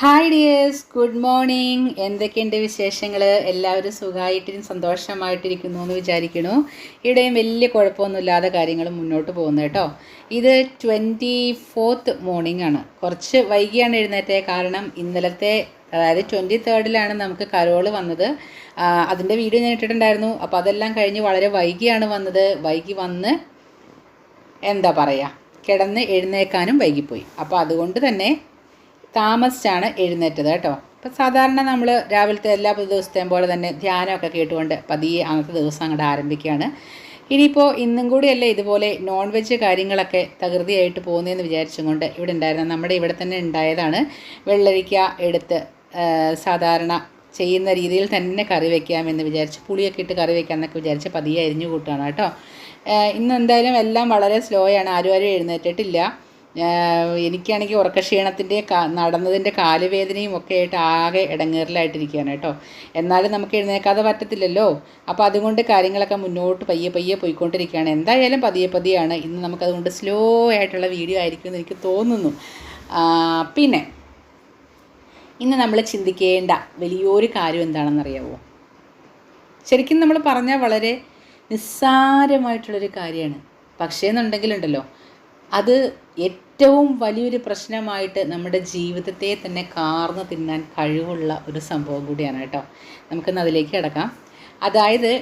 Hi dears good morning എന്തൊക്കെയുണ്ട് വിശേഷങ്ങൾ എല്ലാവരും സുഖമായിട്ടും സന്തോഷമായിട്ടിരിക്കുന്നു എന്ന് വിചാരിക്കണു ഇവിടെയും വലിയ കുഴപ്പമൊന്നുമില്ലാതെ കാര്യങ്ങൾ മുന്നോട്ട് പോകുന്നു കേട്ടോ. ഇത് ട്വന്റി ഫോർത്ത് മോർണിംഗ് ആണ്. കുറച്ച് വൈകിയാണ് എഴുന്നേറ്റേ. കാരണം ഇന്നലത്തെ അതായത് ട്വന്റി തേർഡിലാണ് നമുക്ക് കരോൾ വന്നത്. അതിന്റെ വീഡിയോ ഞാൻ ഇട്ടിട്ടുണ്ടായിരുന്നു. അപ്പോൾ അതെല്ലാം കഴിഞ്ഞ് വളരെ വൈകിയാണ് വന്നത്. വൈകി വന്ന് എന്താ പറയുക കിടന്ന് എഴുന്നേക്കാനും വൈകിപ്പോയി. അപ്പോൾ അതുകൊണ്ട് തന്നെ താമസിച്ചാണ് എഴുന്നേറ്റത് കേട്ടോ. അപ്പോൾ സാധാരണ നമ്മൾ രാവിലത്തെ എല്ലാ ദിവസത്തെയും പോലെ തന്നെ ധ്യാനമൊക്കെ കേട്ടുകൊണ്ട് പതിയെ അന്നത്തെ ദിവസം അങ്ങോട്ട് ആരംഭിക്കുകയാണ്. ഇനിയിപ്പോൾ ഇന്നും കൂടിയല്ലേ ഇതുപോലെ നോൺ വെജ് കാര്യങ്ങളൊക്കെ തകൃതിയായിട്ട് പോകുന്നതെന്ന് വിചാരിച്ചുകൊണ്ട് ഇവിടെ ഉണ്ടായിരുന്ന നമ്മുടെ ഇവിടെ തന്നെ ഉണ്ടായതാണ് വെള്ളരിക്ക എടുത്ത് സാധാരണ ചെയ്യുന്ന രീതിയിൽ തന്നെ കറി വെക്കാമെന്ന് വിചാരിച്ച് പുളിയൊക്കെ ഇട്ട് കറി വെക്കാമെന്നൊക്കെ വിചാരിച്ച് പതിയെ അരിഞ്ഞു കൂട്ടുകയാണ് കേട്ടോ. ഇന്ന് എന്തായാലും എല്ലാം വളരെ സ്ലോ ആണ്. ആരും ആരും എഴുന്നേറ്റിട്ടില്ല. എനിക്കാണെങ്കിൽ ഉറക്കക്ഷീണത്തിന്റെ നടന്നതിന്റെ കാലുവേദനയും ഒക്കെ ആയിട്ട് ആകെ ഇടങ്ങേറിലായിട്ടിരിക്കുകയാണ് കേട്ടോ. എന്നാലും നമുക്ക് എഴുന്നേക്കാതെ പറ്റത്തില്ലല്ലോ. അപ്പോൾ അതുകൊണ്ട് കാര്യങ്ങളൊക്കെ മുന്നോട്ട് പയ്യെ പയ്യെ പോയിക്കൊണ്ടിരിക്കുകയാണ്. എന്തായാലും പതിയെ പതിയാണ്. ഇന്ന് നമുക്കതുകൊണ്ട് സ്ലോ ആയിട്ടുള്ള വീഡിയോ ആയിരിക്കും എന്ന് എനിക്ക് തോന്നുന്നു. പിന്നെ ഇന്ന് നമ്മൾ ചിന്തിക്കേണ്ട വലിയൊരു കാര്യം എന്താണെന്നറിയാമോ ശരിക്കും നമ്മൾ പറഞ്ഞാൽ വളരെ നിസ്സാരമായിട്ടുള്ളൊരു കാര്യമാണ്. പക്ഷേ എന്നുണ്ടെങ്കിലുണ്ടല്ലോ അത് ഏറ്റവും വലിയൊരു പ്രശ്നമായിട്ട് നമ്മുടെ ജീവിതത്തെ തന്നെ കാർന്നു തിന്നാൻ കഴിവുള്ള ഒരു സംഭവം കൂടിയാണ് കേട്ടോ. നമുക്കിന്ന് അതിലേക്ക് കിടക്കാം. അതായത്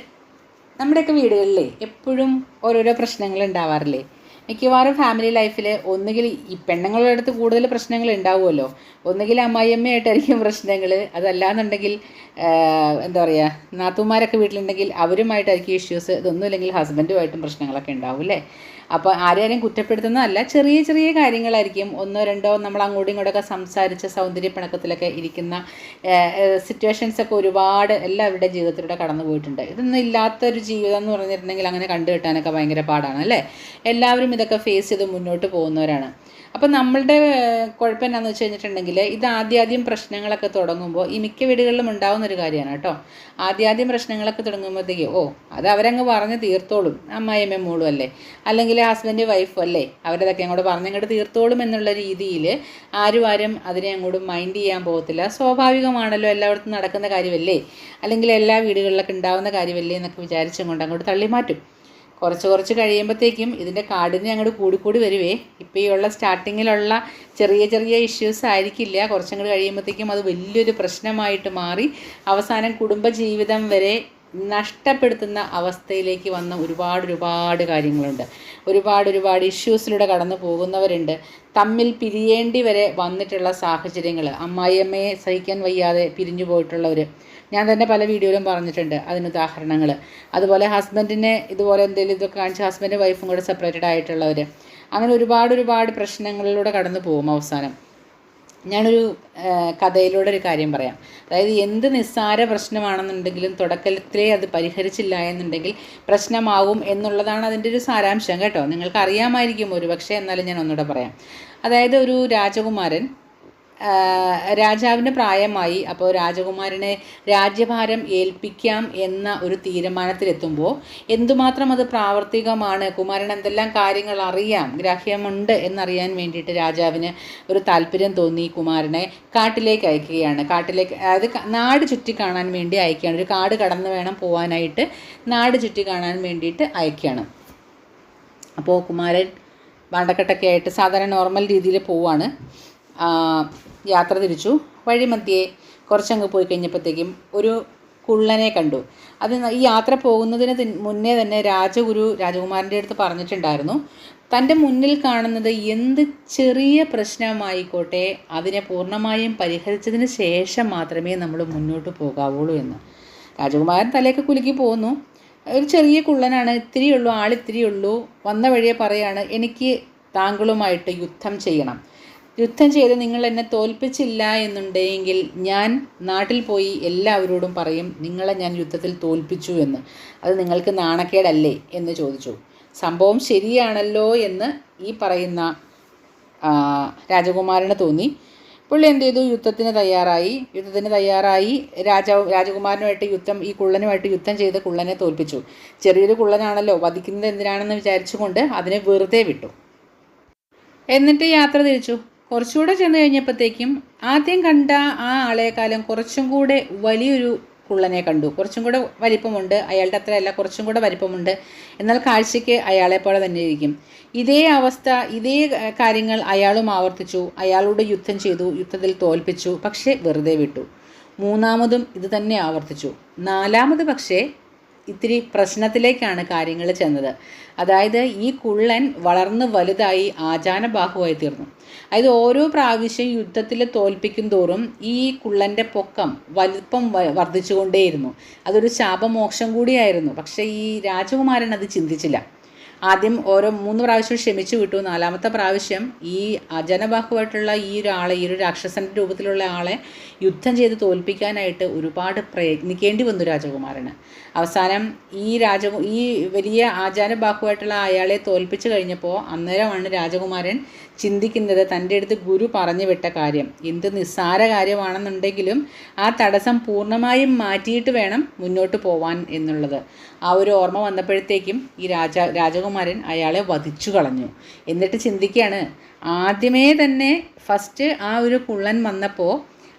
നമ്മുടെയൊക്കെ വീടുകളിലെ എപ്പോഴും ഓരോരോ പ്രശ്നങ്ങൾ ഉണ്ടാവാറില്ലേ? മിക്കവാറും ഫാമിലി ലൈഫിൽ ഒന്നുകിൽ ഈ പെണ്ണുങ്ങളുടെ അടുത്ത് കൂടുതൽ പ്രശ്നങ്ങൾ ഉണ്ടാവുമല്ലോ. ഒന്നുകിൽ അമ്മായിയമ്മയായിട്ടായിരിക്കും പ്രശ്നങ്ങൾ. അതല്ലാന്നുണ്ടെങ്കിൽ എന്താ പറയുക നാത്തുമാരൊക്കെ വീട്ടിലുണ്ടെങ്കിൽ അവരുമായിട്ടായിരിക്കും ഇഷ്യൂസ് ഇതൊന്നുമില്ലെങ്കിൽ ഹസ്ബൻഡുമായിട്ടും പ്രശ്നങ്ങളൊക്കെ ഉണ്ടാവും അല്ലേ? അപ്പോൾ ആരെയും കുറ്റപ്പെടുത്തുന്നതല്ല ചെറിയ ചെറിയ കാര്യങ്ങളായിരിക്കും. ഒന്നോ രണ്ടോ നമ്മൾ അങ്ങോട്ടും ഇങ്ങോട്ടൊക്കെ സംസാരിച്ച സൗന്ദര്യ പിണക്കത്തിലൊക്കെ ഇരിക്കുന്ന സിറ്റുവേഷൻസ് ഒക്കെ ഒരുപാട് എല്ലാവരുടെ ജീവിതത്തിലൂടെ കടന്നു പോയിട്ടുണ്ട്. ഇതൊന്നും ഇല്ലാത്തൊരു ജീവിതം എന്ന് പറഞ്ഞിട്ടുണ്ടെങ്കിൽ അങ്ങനെ കണ്ടു കിട്ടാനൊക്കെ ഭയങ്കര പാടാണ് അല്ലേ? എല്ലാവരും ഇതൊക്കെ ഫേസ് ചെയ്ത് മുന്നോട്ട് പോകുന്നവരാണ്. അപ്പോൾ നമ്മളുടെ കുഴപ്പം എന്നാന്ന് വെച്ച് കഴിഞ്ഞിട്ടുണ്ടെങ്കിൽ ഇത് ആദ്യാദ്യം പ്രശ്നങ്ങളൊക്കെ തുടങ്ങുമ്പോൾ ഈ മിക്ക വീടുകളിലും ഉണ്ടാവുന്ന ഒരു കാര്യമാണ് കേട്ടോ. ആദ്യാദ്യം പ്രശ്നങ്ങളൊക്കെ തുടങ്ങുമ്പോഴത്തേക്ക് ഓ അത് അവരങ്ങ് പറഞ്ഞ് തീർത്തോളും. അമ്മായിയമ്മ മോളും അല്ലേ? അല്ലെങ്കിൽ ഹസ്ബൻഡ് വൈഫും അല്ലേ? അവരതൊക്കെ അങ്ങോട്ട് പറഞ്ഞങ്ങോട്ട് തീർത്തോളും എന്നുള്ള രീതിയിൽ ആരും ആരും അതിനെ അങ്ങോട്ട് മൈൻഡ് ചെയ്യാൻ പോകത്തില്ല. സ്വാഭാവികമാണല്ലോ എല്ലായിടത്തും നടക്കുന്ന കാര്യമല്ലേ? അല്ലെങ്കിൽ എല്ലാ വീടുകളിലൊക്കെ ഉണ്ടാവുന്ന കാര്യമല്ലേ എന്നൊക്കെ വിചാരിച്ചുകൊണ്ട് അങ്ങോട്ട് തള്ളി മാറ്റും കുറച്ച് കുറച്ച് കഴിയുമ്പോഴത്തേക്കും ഇതിന്റെ കാഠിന്യം അങ്ങോട്ട് കൂടിക്കൂടി വരുവേ. ഇപ്പോൾ ഈ ഉള്ള സ്റ്റാർട്ടിങ്ങിലുള്ള ചെറിയ ചെറിയ ഇഷ്യൂസ് ആയിരിക്കില്ല. കുറച്ചങ്ങോട്ട് കഴിയുമ്പോഴത്തേക്കും അത് വലിയൊരു പ്രശ്നമായിട്ട് മാറി. അവസാനം കുടുംബജീവിതം വരെ നഷ്ടപ്പെടുത്തുന്ന അവസ്ഥയിലേക്ക് വന്ന ഒരുപാട് ഒരുപാട് കാര്യങ്ങളുണ്ട്. ഒരുപാട് ഒരുപാട് ഇഷ്യൂസിലൂടെ കടന്നു പോകുന്നവരുണ്ട്. തമ്മിൽ പിരിയേണ്ടി വരെ വന്നിട്ടുള്ള സാഹചര്യങ്ങൾ അമ്മായിയമ്മയെ സഹിക്കാൻ വയ്യാതെ പിരിഞ്ഞു പോയിട്ടുള്ളവർ ഞാൻ തന്നെ പല വീഡിയോയിലും പറഞ്ഞിട്ടുണ്ട് അതിന് ഉദാഹരണങ്ങൾ അതുപോലെ ഹസ്ബൻഡിനെ ഇതുപോലെ എന്തെങ്കിലും ഇതൊക്കെ കാണിച്ച് ഹസ്ബൻഡ് വൈഫും കൂടെ സെപ്പറേറ്റഡ് ആയിട്ടുള്ളവർ അങ്ങനെ ഒരുപാട് ഒരുപാട് പ്രശ്നങ്ങളിലൂടെ കടന്നു പോകും അവസാനം. ഞാനൊരു കഥയിലൂടെ ഒരു കാര്യം പറയാം. അതായത് എന്ത് നിസ്സാര പ്രശ്നമാണെന്നുണ്ടെങ്കിലും തുടക്കത്തിലേ അത് പരിഹരിച്ചില്ല എന്നുണ്ടെങ്കിൽ പ്രശ്നമാവും എന്നുള്ളതാണ് അതിന്റെ ഒരു സാരാംശം കേട്ടോ. നിങ്ങൾക്ക് അറിയാമായിരിക്കും ഒരു പക്ഷേ എന്നാലും ഞാൻ ഒന്നുകൂടെ പറയാം. അതായത് ഒരു രാജകുമാരൻ രാജാവിന് പ്രായമായി. അപ്പോൾ രാജകുമാരനെ രാജ്യഭാരം ഏൽപ്പിക്കാം എന്ന ഒരു തീരുമാനത്തിലെത്തുമ്പോൾ എന്തുമാത്രം അത് പ്രാവർത്തികമാണ്? കുമാരൻ എന്തെല്ലാം കാര്യങ്ങൾ അറിയാം? ഗ്രാഹ്യമുണ്ട് എന്നറിയാൻ വേണ്ടിയിട്ട് രാജാവിന് ഒരു താല്പര്യം തോന്നി കുമാരനെ കാട്ടിലേക്ക് അയക്കുകയാണ്. കാട്ടിലേക്ക് അതായത് നാട് ചുറ്റി കാണാൻ വേണ്ടി അയക്കുകയാണ്. ഒരു കാട് കടന്ന് വേണം പോകാനായിട്ട് നാട് ചുറ്റി കാണാൻ വേണ്ടിയിട്ട് അയക്കുകയാണ്. അപ്പോൾ കുമാരൻ വണ്ടക്കെട്ടൊക്കെ ആയിട്ട് സാധാരണ നോർമൽ രീതിയിൽ പോവാണ്. യാത്ര തിരിച്ചു. വഴിമധ്യേ കുറച്ചങ്ങ് പോയി കഴിഞ്ഞപ്പോഴത്തേക്കും ഒരു കുള്ളനെ കണ്ടു. അത് ഈ യാത്ര പോകുന്നതിന് മുന്നേ തന്നെ രാജഗുരു രാജകുമാരന്റെ അടുത്ത് പറഞ്ഞിട്ടുണ്ടായിരുന്നു. തന്റെ മുന്നിൽ കാണുന്നത് എന്ത് ചെറിയ പ്രശ്നമായിക്കോട്ടെ അതിനെ പൂർണമായും പരിഹരിച്ചതിന് ശേഷം മാത്രമേ നമ്മൾ മുന്നോട്ട് പോകാവുള്ളൂ എന്ന്. രാജകുമാരൻ തലയൊക്കെ കുലുക്കി പോകുന്നു ഒരു ചെറിയ കുള്ളനാണ് ഇത്തിരി ഉള്ളൂ ആളിത്തിരി ഉള്ളൂ. വന്ന വഴിയെ പറയാണ് എനിക്ക് താങ്കളുമായിട്ട് യുദ്ധം ചെയ്യണം. യുദ്ധം ചെയ്ത് നിങ്ങൾ എന്നെ തോൽപ്പിച്ചില്ല എന്നുണ്ടെങ്കിൽ ഞാൻ നാട്ടിൽ പോയി എല്ലാവരോടും പറയും നിങ്ങളെ ഞാൻ യുദ്ധത്തിൽ തോൽപ്പിച്ചു എന്ന്. അത് നിങ്ങൾക്ക് നാണക്കേടല്ലേ? എന്ന് ചോദിച്ചു. സംഭവം ശരിയാണല്ലോ എന്ന് ഈ പറയുന്ന രാജകുമാരന് തോന്നി. പുള്ളി എന്ത് ചെയ്തു? യുദ്ധത്തിന് തയ്യാറായി. യുദ്ധത്തിന് തയ്യാറായി. രാജാവ് രാജകുമാരനുമായിട്ട് യുദ്ധം ഈ കുള്ളനുമായിട്ട് യുദ്ധം ചെയ്ത് കുള്ളനെ തോൽപ്പിച്ചു. ചെറിയൊരു കുള്ളനാണല്ലോ വധിക്കുന്നത് എന്തിനാണെന്ന് വിചാരിച്ചുകൊണ്ട് അതിനെ വെറുതെ വിട്ടു. എന്നിട്ട് യാത്ര തിരിച്ചു. കുറച്ചുകൂടെ ചെന്ന് കഴിഞ്ഞപ്പോഴത്തേക്കും ആദ്യം കണ്ട ആ ആളെക്കാലം കുറച്ചും കൂടെ വലിയൊരു കുള്ളനെ കണ്ടു. കുറച്ചും കൂടെ വലിപ്പമുണ്ട്. അയാളുടെ അത്രയല്ല കുറച്ചും കൂടെ വലിപ്പമുണ്ട്. എന്നാൽ കാഴ്ചയ്ക്ക് അയാളെപ്പോലെ പോലെ തന്നെ ഇരിക്കും. ഇതേ അവസ്ഥ ഇതേ കാര്യങ്ങൾ അയാളും ആവർത്തിച്ചു. അയാളോട് യുദ്ധം ചെയ്തു യുദ്ധത്തിൽ തോൽപ്പിച്ചു പക്ഷേ വെറുതെ വിട്ടു. മൂന്നാമതും ഇത് തന്നെ ആവർത്തിച്ചു. നാലാമത് പക്ഷേ ഇത്തിരി പ്രശ്നത്തിലേക്കാണ് കാര്യങ്ങൾ ചെന്നത്. അതായത് ഈ കുള്ളൻ വളർന്ന് വലുതായി ആചാനബാഹുവായി തീർന്നു. അതായത് ഓരോ പ്രാവശ്യം യുദ്ധത്തിൽ തോൽപ്പിക്കും തോറും ഈ കുള്ളന്റെ പൊക്കം വലുപ്പം വർദ്ധിച്ചുകൊണ്ടേയിരുന്നു. അതൊരു ശാപമോക്ഷം കൂടിയായിരുന്നു. പക്ഷേ ഈ രാജകുമാരൻ അത് ചിന്തിച്ചില്ല. ആദ്യം ഓരോ മൂന്ന് പ്രാവശ്യം ക്ഷമിച്ചു വിട്ടു. നാലാമത്തെ പ്രാവശ്യം ഈ അജനബാഹുവായിട്ടുള്ള ഈ ഒരാളെ ഈ ഒരു രാക്ഷസന്റെ രൂപത്തിലുള്ള ആളെ യുദ്ധം ചെയ്ത് തോൽപ്പിക്കാനായിട്ട് ഒരുപാട് പ്രയത്നിക്കേണ്ടി വന്നു രാജകുമാരന്. അവസാനം ഈ രാജ ഈ വലിയ ആചാരബാഹുവായിട്ടുള്ള അയാളെ തോൽപ്പിച്ചു കഴിഞ്ഞപ്പോൾ അന്നേരമാണ് രാജകുമാരൻ ചിന്തിക്കുന്നത് തന്റെ അടുത്ത് ഗുരു പറഞ്ഞു വിട്ട കാര്യം. എന്ത് നിസ്സാര കാര്യമാണെന്നുണ്ടെങ്കിലും ആ തടസ്സം പൂർണമായും മാറ്റിയിട്ട് വേണം മുന്നോട്ട് പോവാൻ എന്നുള്ളത്. ആ ഒരു ഓർമ്മ വന്നപ്പോഴത്തേക്കും ഈ രാജ രാജകുമാരൻ അയാളെ വധിച്ചു കളഞ്ഞു. എന്നിട്ട് ചിന്തിക്കുകയാണ് ആദ്യമേ തന്നെ ഫസ്റ്റ് ആ ഒരു കുള്ളൻ വന്നപ്പോൾ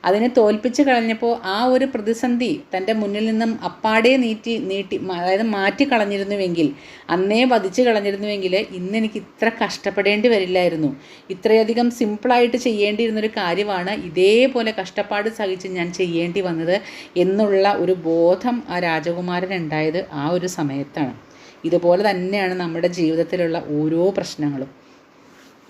അതിനെ തോൽപ്പിച്ച് കളഞ്ഞപ്പോൾ ആ ഒരു പ്രതിസന്ധി തന്റെ മുന്നിൽ നിന്നും അപ്പാടെ നീട്ടി നീട്ടി അതായത് മാറ്റി കളഞ്ഞിരുന്നുവെങ്കിൽ അന്നേ വധിച്ച് കളഞ്ഞിരുന്നുവെങ്കിൽ ഇന്ന് എനിക്ക് ഇത്ര കഷ്ടപ്പെടേണ്ടി വരില്ലായിരുന്നു. ഇത്രയധികം സിമ്പിളായിട്ട് ചെയ്യേണ്ടിയിരുന്നൊരു കാര്യമാണ് ഇതേപോലെ കഷ്ടപ്പാട് സഹിച്ച് ഞാൻ ചെയ്യേണ്ടി വന്നത് എന്നുള്ള ഒരു ബോധം ആ രാജകുമാരൻ ഉണ്ടായത് ആ ഒരു സമയത്താണ്. ഇതുപോലെ തന്നെയാണ് നമ്മുടെ ജീവിതത്തിലുള്ള ഓരോ പ്രശ്നങ്ങളും.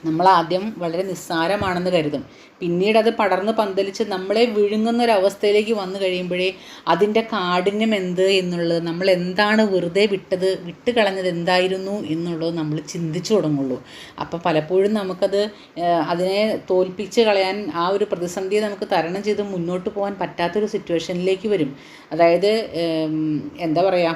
നമ്മൾ ആദ്യം വളരെ നിസ്സാരമാണെന്ന് കരുതും. പിന്നീട് അത് പടർന്ന് പന്തലിച്ച് നമ്മളെ വിഴുങ്ങുന്ന ഒരു അവസ്ഥയിലേക്ക് വന്നു കഴിയുമ്പോഴേ അതിന്റെ കാഠിന്യം എന്ത് എന്നുള്ളത് നമ്മൾ എന്താണ് വെറുതെ വിട്ടത് വിട്ട് കളഞ്ഞത് എന്തായിരുന്നു എന്നുള്ളത് നമ്മൾ ചിന്തിച്ചു തുടങ്ങുള്ളൂ. അപ്പോൾ പലപ്പോഴും നമുക്കത് അതിനെ തോൽപ്പിച്ച് കളയാൻ ആ ഒരു പ്രതിസന്ധിയെ നമുക്ക് തരണം ചെയ്ത് മുന്നോട്ട് പോകാൻ പറ്റാത്തൊരു സിറ്റുവേഷനിലേക്ക് വരും. അതായത് എന്താ പറയുക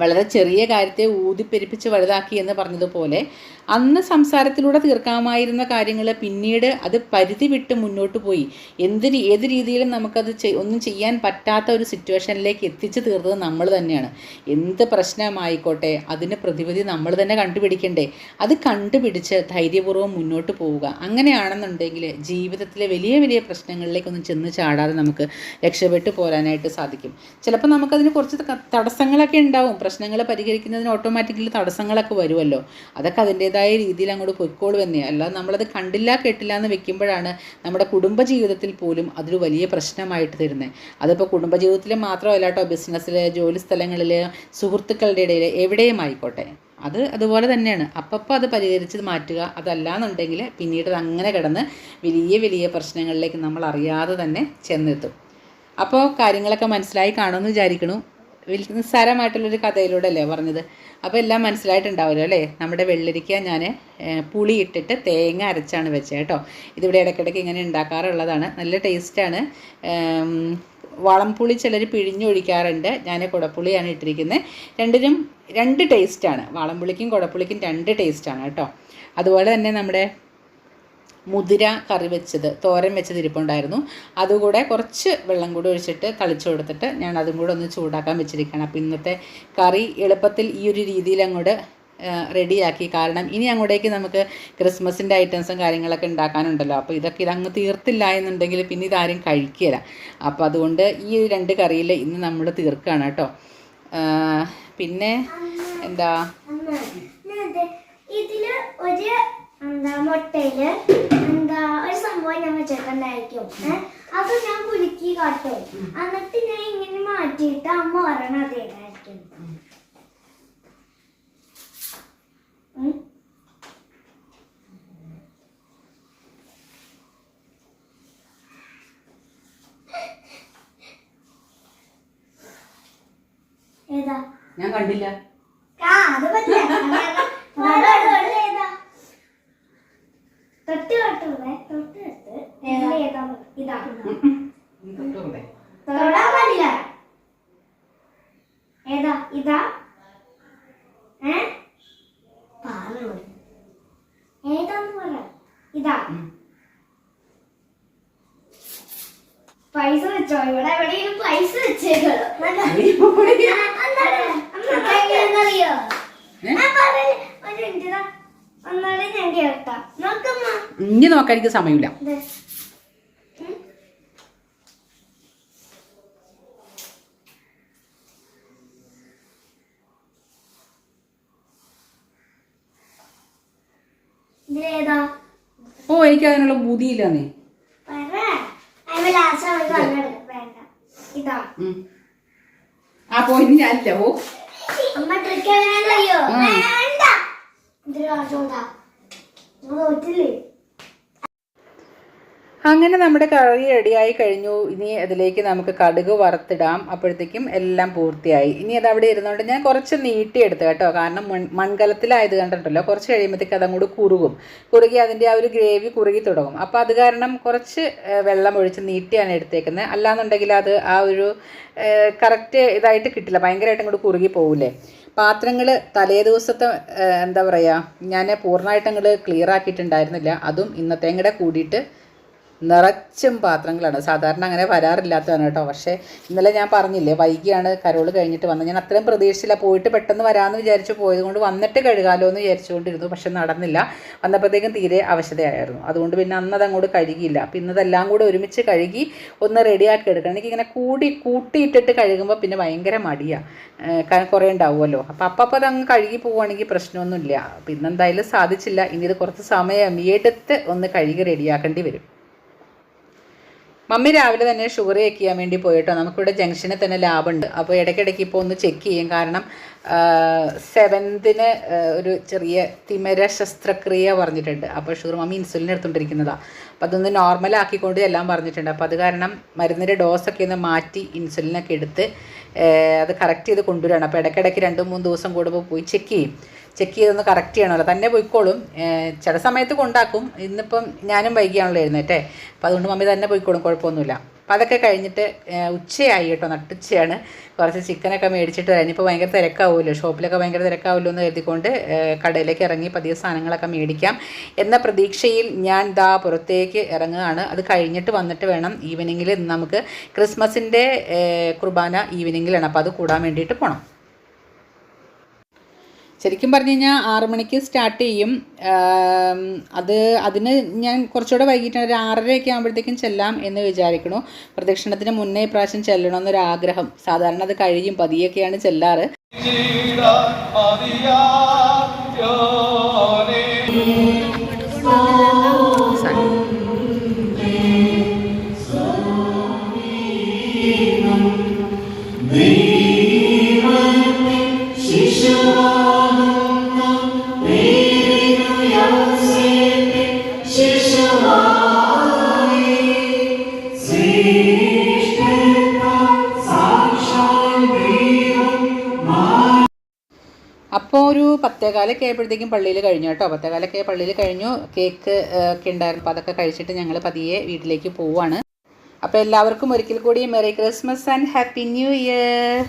വളരെ ചെറിയ കാര്യത്തെ ഊതിപ്പെരിപ്പിച്ച് വലുതാക്കി എന്ന് പറഞ്ഞതുപോലെ അന്ന് സംസാരത്തിലൂടെ തീർക്കാമായിരുന്ന കാര്യങ്ങൾ പിന്നീട് അത് പരിധി വിട്ട് മുന്നോട്ട് പോയി. എന്ത് ഏത് രീതിയിലും നമുക്കത് ഒന്നും ചെയ്യാൻ പറ്റാത്ത ഒരു സിറ്റുവേഷനിലേക്ക് എത്തിച്ചു തീർത്തത് നമ്മൾ തന്നെയാണ്. എന്ത് പ്രശ്നമായിക്കോട്ടെ അതിന് പ്രതിവിധി നമ്മൾ തന്നെ കണ്ടുപിടിക്കണ്ടേ. അത് കണ്ടുപിടിച്ച് ധൈര്യപൂർവം മുന്നോട്ട് പോവുക. അങ്ങനെയാണെന്നുണ്ടെങ്കിൽ ജീവിതത്തിലെ വലിയ വലിയ പ്രശ്നങ്ങളിലേക്കൊന്നും ചെന്ന് ചാടാതെ നമുക്ക് രക്ഷപ്പെട്ടു പോരാനായിട്ട് സാധിക്കും. ചിലപ്പോൾ നമുക്കതിന് കുറച്ച് തടസ്സങ്ങളൊക്കെ ഉണ്ടാവും. പ്രശ്നങ്ങൾ പരിഹരിക്കുന്നതിന് ഓട്ടോമാറ്റിക്കലി തടസ്സങ്ങളൊക്കെ വരുമല്ലോ. അതൊക്കെ അതിന്റേതായ രീതിയിൽ അങ്ങോട്ട് പൊയ്ക്കോളും എന്നേ അല്ലാതെ നമ്മളത് കണ്ടില്ല കേട്ടില്ല എന്ന് വെക്കുമ്പോഴാണ് നമ്മുടെ കുടുംബജീവിതത്തിൽ പോലും അതൊരു വലിയ പ്രശ്നമായിട്ട് തരുന്നത് അതിപ്പോൾ കുടുംബജീവിതത്തിൽ മാത്രമല്ല കേട്ടോ ബിസിനസ്സിൽ ജോലി സ്ഥലങ്ങളിൽ സുഹൃത്തുക്കളുടെ ഇടയിൽ എവിടെയും ആയിക്കോട്ടെ. അത് അതുപോലെ തന്നെയാണ്. അപ്പപ്പോൾ അത് പരിഹരിച്ച് മാറ്റുക അതല്ലാന്നുണ്ടെങ്കിൽ പിന്നീട് അങ്ങനെ കിടന്ന് വലിയ വലിയ പ്രശ്നങ്ങളിലേക്ക് നമ്മൾ അറിയാതെ തന്നെ ചെന്നെത്തും. അപ്പോൾ കാര്യങ്ങളൊക്കെ മനസ്സിലായി കാണുമെന്ന് വിചാരിക്കണു നിസ്സാരമായിട്ടുള്ളൊരു കഥയിലൂടെ അല്ലേ പറഞ്ഞത്? അപ്പോൾ എല്ലാം മനസ്സിലായിട്ടുണ്ടാവുമല്ലോ അല്ലേ? നമ്മുടെ വെള്ളരിക്ക ഞാൻ പുളി ഇട്ടിട്ട് തേങ്ങ അരച്ചാണ് വെച്ചത് കേട്ടോ. ഇതിവിടെ ഇടയ്ക്കിടയ്ക്ക് ഇങ്ങനെ ഉണ്ടാക്കാറുള്ളതാണ്. നല്ല ടേസ്റ്റാണ്. വളംപുളി ചിലർ പിഴിഞ്ഞൊഴിക്കാറുണ്ട്. ഞാൻ കുടപ്പുളിയാണ് ഇട്ടിരിക്കുന്നത് രണ്ടിനും രണ്ട് ടേസ്റ്റാണ്. വളംപുളിക്കും കുടപ്പുളിക്കും രണ്ട് ടേസ്റ്റാണ് കേട്ടോ. അതുപോലെ തന്നെ നമ്മുടെ മുതിര കറി വെച്ചത് തോരൻ വെച്ചത് ഇരിപ്പുണ്ടായിരുന്നു. അതുകൂടെ കുറച്ച് വെള്ളം കൂടി ഒഴിച്ചിട്ട് തളിച്ചു കൊടുത്തിട്ട് ഞാൻ അതും കൂടെ ഒന്ന് ചൂടാക്കാൻ വെച്ചിരിക്കുകയാണ്. അപ്പോൾ ഇന്നത്തെ കറി എളുപ്പത്തിൽ ഈ ഒരു രീതിയിൽ അങ്ങോട്ട് റെഡിയാക്കി. കാരണം ഇനി അങ്ങോട്ടേക്ക് നമുക്ക് ക്രിസ്മസിന്റെ ഐറ്റംസും കാര്യങ്ങളൊക്കെ ഉണ്ടാക്കാനുണ്ടല്ലോ. അപ്പോൾ ഇതൊക്കെ ഇതങ്ങ് തീർത്തില്ല എന്നുണ്ടെങ്കിൽ പിന്നെ ഇതാരും കഴിക്കില്ല അപ്പോൾ അതുകൊണ്ട് ഈ രണ്ട് കറിയിൽ ഇന്ന് നമ്മൾ തീർക്കുകയാണ് കേട്ടോ. പിന്നെ എന്താ? ഇതിൽ ഒരു എന്താ മുട്ടയിൽ ഞാൻ വെച്ചിട്ടുണ്ടായിരിക്കും ഏ? അത് ഞാൻ കുലുക്കി കാട്ടും എന്നിട്ട് ഞാൻ ഇങ്ങനെ മാറ്റിയിട്ട് അമ്മ പറയണ അതേടായിരിക്കും. ഏതാ? ഞാൻ കണ്ടില്ല ആ, അത് പറ്റില്ല. അങ്ങനെ- വേറെ ഒരു വെള്ളം ഏതാ? തൊട്ട് തൊട്ടൂടെ, തൊട്ട് തൊട്ട്. ഇതിൽ ഏതാ? ഇതാ. തൊടാൻ പാടില്ല. ഏതാ? ഇതാ? ഏ? പാൽ. ഏതാന്ന് പറ. ഇതാ. പൈസ വെച്ചോ ഇവിടെ എവിടെയും പൈസ വെച്ചേക്കോ എന്താണ്? അമ്മ എങ്ങനെയാണെന്നറിയോ? ഏ? ഒരു മിനിറ്റ് ഇതാ. ഒന്നുകൂടെ ഞാൻ കേൾക്കാം നോക്കമ്മ ഇനി നോക്കാൻ എനിക്ക് സമയമില്ല ഇത്. ഇതിലേതാ എനിക്ക് അതിനുള്ള ബുദ്ധിയില്ലെന്നേ ആ പോയിന്റ് ഞാനില്ല ഓ. അമ്മ ട്രിക്ക് വേണ്ടല്ലോ വേണ്ട. ഇതിൽ കാണിച്ചോണ്ടാ തോറ്റില്ലേ അങ്ങനെ നമ്മുടെ കറി റെഡിയായി കഴിഞ്ഞു. ഇനി അതിലേക്ക് നമുക്ക് കടുക് വറുത്തിടാം. അപ്പോഴത്തേക്കും എല്ലാം പൂർത്തിയായി. ഇനി അത് അവിടെ ഇരുന്നുകൊണ്ട് ഞാൻ കുറച്ച് നീട്ടിയെടുത്ത് കേട്ടോ. കാരണം മൺ മൺകലത്തിലായത് കണ്ടിട്ടല്ലോ കുറച്ച് കഴിയുമ്പോഴത്തേക്ക് അതങ്ങോട്ട് കുറുകും. കുറുകി അതിന്റെ ആ ഒരു ഗ്രേവി കുറുകി തുടങ്ങും. അപ്പോൾ അത് കാരണം കുറച്ച് വെള്ളം ഒഴിച്ച് നീട്ടിയാണ് എടുത്തേക്കുന്നത്. അല്ലാന്നുണ്ടെങ്കിൽ അത് ആ ഒരു കറക്റ്റ് ഇതായിട്ട് കിട്ടില്ല. ഭയങ്കരമായിട്ട് അങ്ങോട്ട് കുറുകി പോകില്ലേ പാത്രങ്ങൾ തലേ ദിവസത്തെ എന്താ പറയുക ഞാൻ പൂർണമായിട്ട് അങ്ങോട്ട് ക്ലിയർ ആക്കിയിട്ടുണ്ടായിരുന്നില്ല. അതും ഇന്നത്തെയും കൂടെ കൂടിയിട്ട് നിറച്ചും പാത്രങ്ങളാണ്. സാധാരണ അങ്ങനെ വരാറില്ലാത്തതാണ് കേട്ടോ. പക്ഷേ ഇന്നലെ ഞാൻ പറഞ്ഞില്ലേ വൈകിയാണ് കരോൾ കഴിഞ്ഞിട്ട് വന്നത്. ഞാൻ അത്രയും പ്രതീക്ഷിച്ചില്ല പോയിട്ട് പെട്ടെന്ന് വരാമെന്ന് വിചാരിച്ചു പോയതുകൊണ്ട് വന്നിട്ട് കഴുകാലോ എന്ന് വിചാരിച്ചുകൊണ്ടിരുന്നു. പക്ഷെ നടന്നില്ല. വന്നപ്പോഴത്തേക്കും തീരെ അവശതയായിരുന്നു. അതുകൊണ്ട് പിന്നെ അന്നത് അങ്ങോട്ട് കഴുകിയില്ല. അപ്പം ഇന്നതെല്ലാം കൂടെ ഒരുമിച്ച് കഴുകി ഒന്ന് റെഡിയാക്കി എടുക്കണം. എനിക്കിങ്ങനെ കൂടി കൂട്ടിയിട്ടിട്ട് കഴുകുമ്പോൾ പിന്നെ ഭയങ്കര മടിയാണ് കുറേ ഉണ്ടാവുമല്ലോ. അപ്പോൾ അപ്പം അപ്പം അതങ്ങ് കഴുകി പോവുകയാണെങ്കിൽ പ്രശ്നമൊന്നുമില്ല. അപ്പം ഇന്നെന്തായാലും സാധിച്ചില്ല. ഇനി ഇത് കുറച്ച് സമയം എടുത്ത് ഒന്ന് കഴുകി റെഡിയാക്കേണ്ടി വരും. മമ്മി രാവിലെ തന്നെ ഷുഗർ ചെക്ക് ചെയ്യാൻ വേണ്ടി പോയിട്ടോ. നമുക്കിവിടെ ജംഗ്ഷനിൽ തന്നെ ലാബുണ്ട് അപ്പോൾ ഇടയ്ക്കിടയ്ക്ക് ഇപ്പോൾ ഒന്ന് ചെക്ക് ചെയ്യും. കാരണം സെവൻത്തിന് ഒരു ചെറിയ തിമര ശസ്ത്രക്രിയ പറഞ്ഞിട്ടുണ്ട്. അപ്പോൾ ഷുഗർ മമ്മി ഇൻസുലിൻ എടുത്തുകൊണ്ടിരിക്കുന്നതാണ് അപ്പോൾ അതൊന്ന് നോർമൽ ആക്കിക്കൊണ്ട് എല്ലാം പറഞ്ഞിട്ടുണ്ട്. അപ്പോൾ അത് കാരണം മരുന്നിന്റെ ഡോസൊക്കെ ഒന്ന് മാറ്റി ഇൻസുലിനൊക്കെ എടുത്ത് അത് കറക്റ്റ് ചെയ്ത് കൊണ്ടുവരികയാണ്. അപ്പോൾ ഇടയ്ക്കിടയ്ക്ക് രണ്ട് മൂന്ന് ദിവസം കൂടുമ്പോൾ പോയി ചെക്ക് ചെയ്യും. ചെക്ക് ചെയ്തൊന്ന് കറക്റ്റ് ചെയ്യണമല്ലോ. തന്നെ പോയിക്കോളും. ചില സമയത്ത് കൊണ്ടാക്കും. ഇന്നിപ്പം ഞാനും വൈകിയാണല്ലോ എഴുന്നേറ്റേ. അപ്പം അതുകൊണ്ട് മമ്മി തന്നെ പോയിക്കോളും. കുഴപ്പമൊന്നുമില്ല. അപ്പം അതൊക്കെ കഴിഞ്ഞിട്ട് ഉച്ചയായി കേട്ടോ നട്ടുച്ചയാണ്. കുറച്ച് ചിക്കനൊക്കെ മേടിച്ചിട്ട് ഇപ്പോൾ ഭയങ്കര തിരക്കാവുമല്ലോ ഷോപ്പിലൊക്കെ ഭയങ്കര തിരക്കാവുമല്ലോ എന്ന് കരുതിക്കൊണ്ട് കടയിലേക്ക് ഇറങ്ങി പതിയ സാധനങ്ങളൊക്കെ മേടിക്കാം. എന്ന പ്രതീക്ഷയിൽ ഞാൻ ദാ പുറത്തേക്ക് ഇറങ്ങുകയാണ്. അത് കഴിഞ്ഞിട്ട് വന്നിട്ട് വേണം ഈവനിങ്ങിൽ നമുക്ക് ക്രിസ്മസിന്റെ കുർബാന ഈവനിങ്ങിലാണ് അപ്പോൾ അത് കൂടാൻ വേണ്ടിയിട്ട് പോകണം ശരിക്കും പറഞ്ഞു കഴിഞ്ഞാൽ ആറ് മണിക്ക് സ്റ്റാർട്ട് ചെയ്യും. അത് അതിന് ഞാൻ കുറച്ചുകൂടെ വൈകിട്ടാണ് ഒരു ആറരയൊക്കെ ആകുമ്പോഴത്തേക്കും ചെല്ലാം എന്ന് വിചാരിക്കണു. പ്രദക്ഷിണത്തിന് മുന്നേ പ്രാവശ്യം ചെല്ലണമെന്നൊരു ആഗ്രഹം സാധാരണ അത് കഴിയും പതിയൊക്കെയാണ് ചെല്ലാറ്. അപ്പോൾ ഒരു പത്തേകാലൊക്കെ ആയപ്പോഴത്തേക്കും പള്ളിയിൽ കഴിഞ്ഞു കേട്ടോ. പത്തേകാലൊക്കെ പള്ളിയിൽ കഴിഞ്ഞു. കേക്ക് ഒക്കെ ഉണ്ടായിരുന്നു. അപ്പോൾ അതൊക്കെ കഴിച്ചിട്ട് ഞങ്ങൾ പതിയെ വീട്ടിലേക്ക് പോവാണ്. അപ്പോൾ എല്ലാവർക്കും ഒരിക്കൽ കൂടി merry Christmas and happy new year.